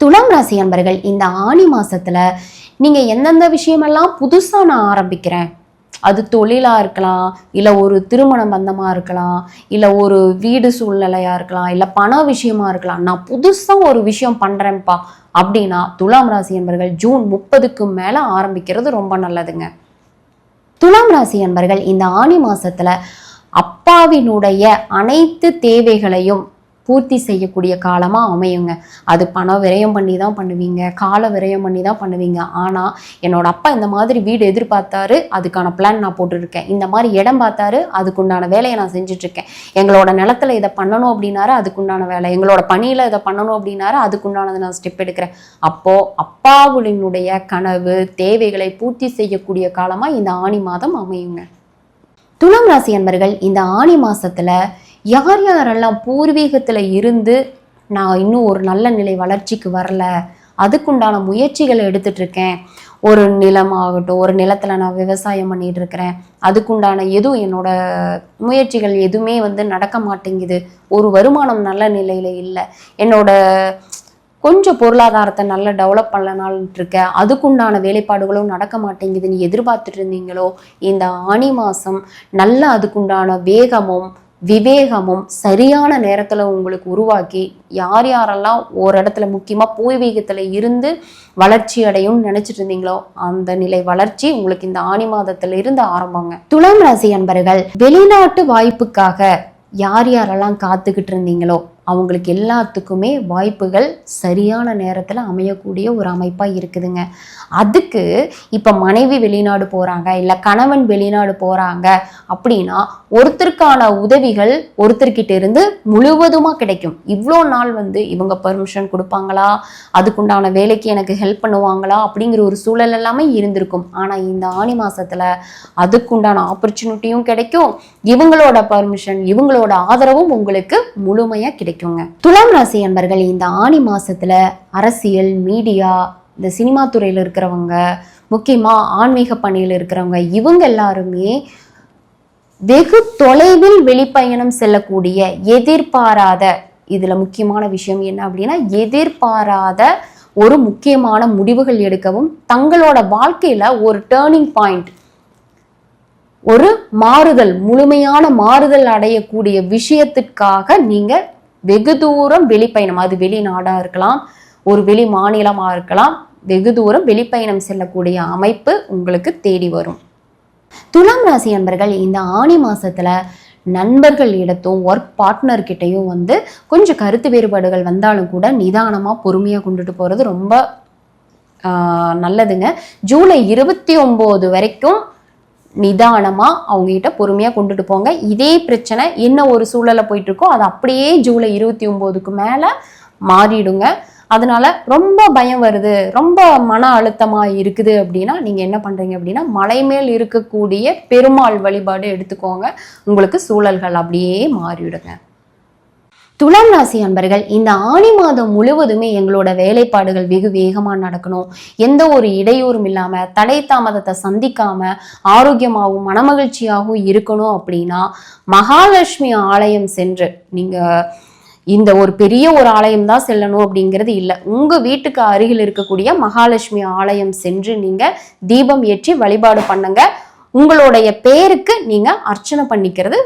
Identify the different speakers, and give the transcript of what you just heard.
Speaker 1: துலாம் ராசி அன்பர்கள் இந்த ஆணி மாசத்துல நீங்க எந்தெந்த விஷயமெல்லாம் புதுசா நான் ஆரம்பிக்கிறேன்? அது தொழிலா இருக்கலாம் இல்ல ஒரு திருமண பந்தமா இருக்கலாம் இல்ல ஒரு வீடு சூழ்நிலையா இருக்கலாம் இல்ல பண விஷயமா இருக்கலாம். நான் புதுசா ஒரு விஷயம் பண்றேன்ப்பா அப்படின்னா துலாம் ராசி அன்பர்கள் ஜூன் முப்பதுக்கு மேல ஆரம்பிக்கிறது ரொம்ப நல்லதுங்க. துலாம் ராசி அன்பர்கள் இந்த ஆணி மாசத்துல அப்பாவினுடைய அனைத்து தேவைகளையும் பூர்த்தி செய்யக்கூடிய காலமாக அமையுங்க. அது பணம் விரயம் பண்ணி தான் பண்ணுவீங்க கால விரயம் பண்ணி தான் பண்ணுவீங்க. ஆனால் என்னோட அப்பா இந்த மாதிரி வீடு எதிர்பார்த்தாரு அதுக்கான பிளான் நான் போட்டுருக்கேன். இந்த மாதிரி இடம் பார்த்தாரு அதுக்குண்டான வேலையை நான் செஞ்சுட்டு எங்களோட நிலத்துல இதை பண்ணணும் அப்படின்னாரு அதுக்குண்டான வேலை. எங்களோட பணியில் இதை பண்ணணும் அப்படின்னாரு அதுக்குண்டானதை நான் ஸ்டெப் எடுக்கிறேன். அப்போது அப்பாவுடைய கனவு தேவைகளை பூர்த்தி செய்யக்கூடிய காலமாக இந்த ஆணி மாதம் அமையுங்க. துலாம் ராசி அன்பர்கள் இந்த ஆணி மாதத்தில் யார் யாரெல்லாம் பூர்வீகத்தில் இருந்து நான் இன்னும் ஒரு நல்ல நிலை வளர்ச்சிக்கு வரல அதுக்குண்டான முயற்சிகளை எடுத்துட்ருக்கேன் ஒரு நிலம் ஆகட்டும் ஒரு நிலத்தில் நான் விவசாயம் பண்ணிட்டு இருக்கிறேன் அதுக்குண்டான எதுவும் என்னோட முயற்சிகள் எதுவுமே வந்து நடக்க மாட்டேங்குது. ஒரு வருமானம் நல்ல நிலையில் இல்லை. என்னோட கொஞ்சம் பொருளாதாரத்தை நல்லா டெவலப் பண்ணலனாலும் இருக்க அதுக்குண்டான வேலைப்பாடுகளும் நடக்க மாட்டேங்குதுன்னு எதிர்பார்த்துட்டு இருந்தீங்களோ இந்த ஆணி மாதம் நல்ல அதுக்குண்டான வேகமும் விவேகமும் சரியான நேரத்தில் உங்களுக்கு உருவாக்கி யார் யாரெல்லாம் ஒரு இடத்துல முக்கியமாக பூர்வீகத்தில் இருந்து வளர்ச்சி அடையும் நினச்சிட்டு இருந்தீங்களோ அந்த நிலை வளர்ச்சி உங்களுக்கு இந்த ஆணி மாதத்தில் இருந்து ஆரம்பங்க. துலாம் ராசி அன்பர்கள் வெளிநாட்டு வாய்ப்புக்காக யார் யாரெல்லாம் காத்துக்கிட்டு இருந்தீங்களோ அவங்களுக்கு எல்லாத்துக்குமே வாய்ப்புகள் சரியான நேரத்தில் அமையக்கூடிய ஒரு அமைப்பாக இருக்குதுங்க. அதுக்கு இப்போ மனைவி வெளிநாடு போகிறாங்க இல்லை கணவன் வெளிநாடு போகிறாங்க அப்படின்னா ஒருத்தருக்கான உதவிகள் ஒருத்தர்கிட்ட இருந்து முழுவதுமாக கிடைக்கும். இவ்வளோ நாள் வந்து இவங்க பர்மிஷன் கொடுப்பாங்களா? அதுக்குண்டான வேலைக்கு எனக்கு ஹெல்ப் பண்ணுவாங்களா? அப்படிங்கிற ஒரு சூழல் எல்லாமே இருந்திருக்கும். ஆனால் இந்த ஆணி மாதத்தில் அதுக்குண்டான ஆப்பர்ச்சுனிட்டியும் கிடைக்கும். இவங்களோட பர்மிஷன் இவங்களோட ஆதரவும் உங்களுக்கு முழுமையாக கிடைக்கும். கிடைக்குங்க துலாம் ராசி அன்பர்கள் இந்த ஆணி மாசத்துல அரசியல் மீடியா இந்த சினிமா துறையில் இருக்கிறவங்க முக்கியமாக ஆன்மீக பணியில் இருக்கிறவங்க இவங்க எல்லாருமே வெகு தொலைவில் வெளிப்பயணம் செல்லக்கூடிய எதிர்பாராத இதுல முக்கியமான விஷயம் என்ன அப்படின்னா எதிர்பாராத ஒரு முக்கியமான முடிவுகள் எடுக்கவும் தங்களோட வாழ்க்கையில ஒரு டேர்னிங் பாயிண்ட் ஒரு மாறுதல் முழுமையான மாறுதல் அடையக்கூடிய விஷயத்துக்காக நீங்க வெகு தூரம் வெளிப்பயணம். அது வெளிநாடாக இருக்கலாம் ஒரு வெளி மாநிலமாக இருக்கலாம். வெகு தூரம் வெளிப்பயணம் செல்லக்கூடிய அமைப்பு உங்களுக்கு தேடி வரும். துலாம் ராசி அன்பர்கள் இந்த ஆணி மாசத்துல நண்பர்கள் இடத்தும் ஒர்க் பார்ட்னர் கிட்டையும் வந்து கொஞ்சம் கருத்து வேறுபாடுகள் வந்தாலும் கூட நிதானமாக பொறுமையாக கொண்டுட்டு போகிறது ரொம்ப நல்லதுங்க. ஜூலை இருபத்தி ஒம்பது வரைக்கும் நிதானமாக அவங்ககிட்ட பொறுமையாக கொண்டுட்டு போங்க. இதே பிரச்சனை என்ன ஒரு சூழலில் போயிட்டுருக்கோ அது அப்படியே ஜூலை இருபத்தி ஒம்போதுக்கு மேலே மாறிடுங்க. அதனால ரொம்ப பயம் வருது ரொம்ப மன அழுத்தமாக இருக்குது அப்படின்னா நீங்கள் என்ன பண்ணுறீங்க அப்படின்னா மலை மேல் இருக்கக்கூடிய பெருமாள் வழிபாடு எடுத்துக்கோங்க. உங்களுக்கு சூழல்கள் அப்படியே மாறிவிடுங்க துலாம் ராசி அன்பர்கள் இந்த ஆணி மாதம் முழுவதுமே எங்களோட வேலைப்பாடுகள் வெகு வேகமாக நடக்கணும். எந்த ஒரு இடையூறும் இல்லாமல் தடை தாமதத்தை சந்திக்காம ஆரோக்கியமாகவும் மனமகிழ்ச்சியாகவும் இருக்கணும் அப்படின்னா மகாலட்சுமி ஆலயம் சென்று நீங்கள் இந்த ஒரு பெரிய ஒரு ஆலயம் தான் செல்லணும் அப்படிங்கிறது இல்லை. உங்கள் வீட்டுக்கு அருகில் இருக்கக்கூடிய மகாலட்சுமி ஆலயம் சென்று நீங்கள் தீபம் ஏற்றி வழிபாடு பண்ணுங்க. உங்களுடைய பேருக்கு நீங்கள் அர்ச்சனை பண்ணிக்கிறது